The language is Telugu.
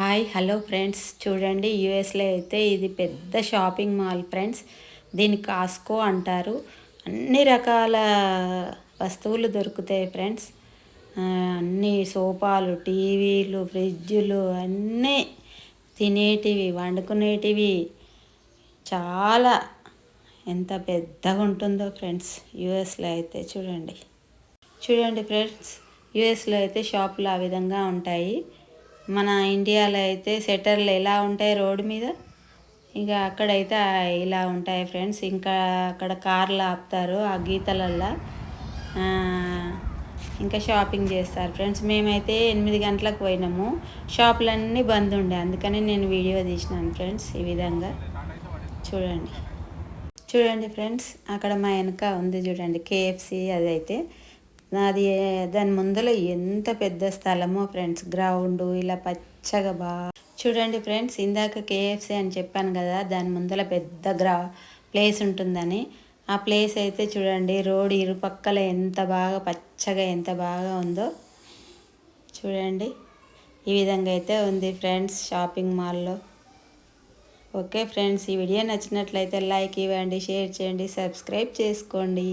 Hi hello friends. చూడండి యూఎస్లో అయితే ఇది పెద్ద షాపింగ్ మాల్ ఫ్రెండ్స్. దీన్ని కాస్కో అంటారు. అన్ని రకాల వస్తువులు దొరుకుతాయి ఫ్రెండ్స్. అన్ని సోఫాలు టీవీలు ఫ్రిడ్జులు అన్నీ తినేటివి వండుకునేటివి. చాలా ఎంత పెద్దగా ఉంటుందో ఫ్రెండ్స్ యూఎస్లో అయితే చూడండి. చూడండి ఫ్రెండ్స్ యూఎస్లో అయితే షాపులు ఆ విధంగా ఉంటాయి. మన ఇండియాలో అయితే సెటర్లు ఎలా ఉంటాయి రోడ్డు మీద? ఇంకా అక్కడైతే ఇలా ఉంటాయి ఫ్రెండ్స్. ఇంకా అక్కడ కార్లు ఆపుతారు ఆ గీతలల్లో. ఇంకా షాపింగ్ చేస్తారు ఫ్రెండ్స్. మేమైతే ఎనిమిది గంటలకు పోయినాము. షాపులన్నీ బంద్ ఉండే. అందుకని నేను వీడియో తీసినాను ఫ్రెండ్స్ ఈ విధంగా. చూడండి. చూడండి ఫ్రెండ్స్ అక్కడ మా వెనక ఉంది చూడండి కేఎఫ్సి అదైతే. నాది దాని ముందర ఎంత పెద్ద స్థలమో ఫ్రెండ్స్ గ్రౌండ్ ఇలా పచ్చగా బాగా చూడండి ఫ్రెండ్స్ ఇందాక కేఎఫ్సి అని చెప్పాను కదా దాని ముందర పెద్ద గ్రా ప్లేస్ ఉంటుందని. ఆ ప్లేస్ అయితే చూడండి రోడ్ ఇరుపక్కల ఎంత బాగా పచ్చగా ఎంత బాగా ఉందో. చూడండి ఈ విధంగా అయితే ఉంది ఫ్రెండ్స్ షాపింగ్ మాల్లో. ఓకే ఫ్రెండ్స్ ఈ వీడియో నచ్చినట్లయితే లైక్ ఇవ్వండి షేర్ చేయండి సబ్స్క్రైబ్ చేసుకోండి.